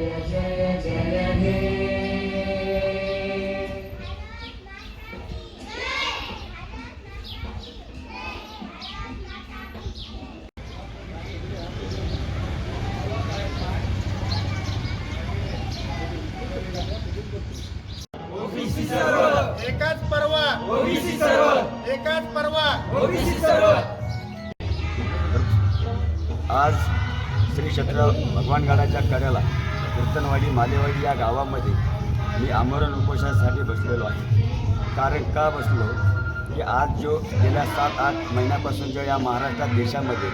जय जय जय हे एकाच पर्वा. एकाच पर्वा आज श्री क्षेत्र भगवानगडाच्या कड्याला कीर्तनवाडी मालेवाडी या गावामध्ये मी आमरण उपोषणासाठी बसलेलो आहे. कारण का बसलो? की आज जो गेल्या सात आठ महिन्यापासून जो या महाराष्ट्रात देशामध्ये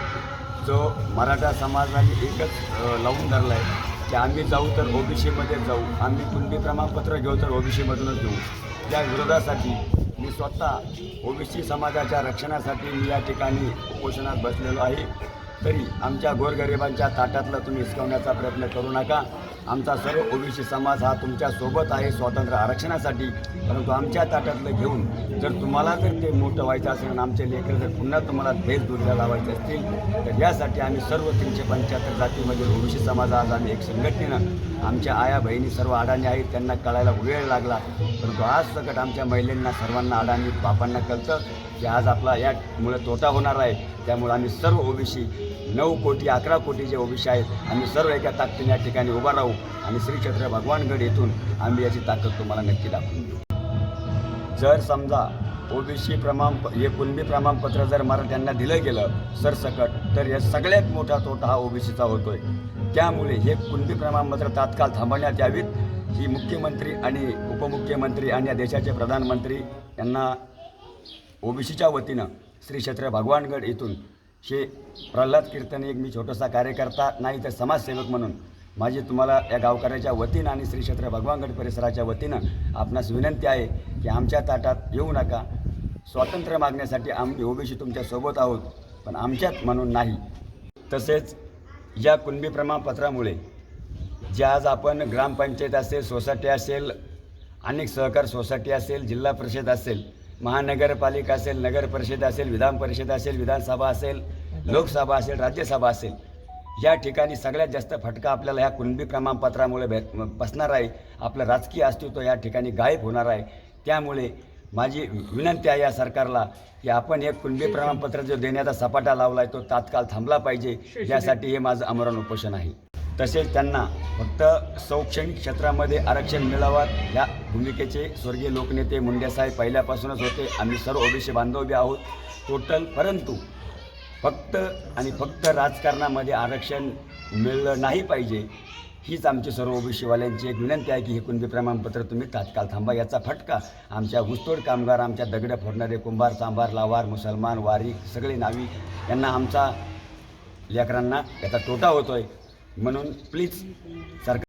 जो मराठा समाजाने एकच लावून धरला आहे की आम्ही जाऊ तर ओबीसीमध्ये जाऊ आम्ही कुणबी प्रमाणपत्र घेऊ तर ओबीसीमधूनच घेऊ. त्या विरोधासाठी मी स्वतः ओबीसी समाजाच्या रक्षणासाठी मी या ठिकाणी उपोषणात बसलेलो आहे. तरी आमच्या गोरगरिबांच्या ताटातलं तुम्ही हिसकवण्याचा प्रयत्न करू नका. आमचा सर्व ओबीसी समाज हा तुमच्यासोबत आहे स्वातंत्र्य आरक्षणासाठी. परंतु आमच्या ताटातलं घेऊन जर तुम्हाला जर ते मोठं व्हायचं असेल आणि आमचे लेकर जर पुन्हा तुम्हाला देश दूरला लावायचे असतील तर यासाठी आम्ही सर्व तीनशे पंच्याहत्तर जातीमधील ओबीसी समाज आज आम्ही एक संघटनेनं आमच्या आया बहिणी सर्व अडाणी आहेत त्यांना कळायला वेळ लागला. परंतु आज सकट आमच्या महिलांना सर्वांना अडाणी बापांना कळतं. की आज आपला यामुळे तोटा होणार आहे त्यामुळे आम्ही सर्व ओबीसी नऊ कोटी अकरा कोटी जे ओबीसी आहेत आम्ही सर्व एका ताकदीने या ठिकाणी उभा राहू आणि श्री क्षेत्र भगवानगड येथून आम्ही याची ताकद तुम्हाला नक्की दाखवून देऊ जर समजा ओबीसी प्रमाण हे कुणबी प्रमाणपत्र जर मराठ्यांना दिलं गेलं सरसकट तर या सगळ्यात मोठा तोटा हा ओबीसीचा होतोय. त्यामुळे हे कुणबी प्रमाणपत्र तात्काळ थांबवण्यात यावीत. ही मुख्यमंत्री आणि उपमुख्यमंत्री आणि या देशाचे प्रधानमंत्री यांना ओबीसीच्या वतीनं श्री क्षेत्र भगवानगड येथून श्री प्रल्हाद कीर्तन एक मी छोटासा कार्यकर्ता नाही तर समाजसेवक म्हणून माझी तुम्हाला या गावकऱ्याच्या वतीनं आणि श्री क्षेत्र भगवानगड परिसराच्या वतीनं आपणास विनंती आहे की आमच्या ताटात येऊ नका. स्वातंत्र्य मागण्यासाठी आम्ही ओबीसी तुमच्यासोबत आहोत पण आमच्यात म्हणून नाही. तसेच या कुणबी प्रमाणपत्रामुळे जे आज आपण ग्रामपंचायत असेल सोसायटी असेल अनेक सहकार सोसायटी असेल जिल्हा परिषद असेल महानगरपालिका असेल नगर परिषद असेल विधान परिषद असेल विधानसभा असेल लोकसभा असेल राज्यसभा असेल या ठिकाणी सगळ्यात जास्त फटका आपल्याला ह्या कुणबी प्रमाणपत्रामुळे भेट बसणार आहे. आपलं राजकीय अस्तित्व या ठिकाणी गायब होणार आहे. त्यामुळे माझी विनंती आहे या सरकारला की आपण एक कुणबी प्रमाणपत्र जो देण्याचा सपाटा लावला आहे तो तात्काळ थांबला पाहिजे. यासाठी हे माझं आमरण उपोषण आहे. तसेच त्यांना फक्त शैक्षणिक क्षेत्रामध्ये आरक्षण मिळावं या भूमिकेचे स्वर्गीय लोकनेते मुंडेसाहेब पहिल्यापासूनच होते. आम्ही सर्व ओबीसी बांधवी आहोत. टोटल परंतु फक्त आणि फक्त राजकारणामध्ये आरक्षण मिळलं नाही पाहिजे हीच आमची सर्व ओबीसीवाल्यांची एक विनंती आहे की हे कुणबी प्रमाणपत्र तुम्ही तात्काळ थांबा याचा फटका आमच्या ऊसतोड कामगार आमच्या दगडं फोडणारे कुंभार सांभार लावार मुसलमान वारी सगळे नावी यांना आमचा लेकरांना याचा तोटा होतो आहे म्हणून प्लीज सरकार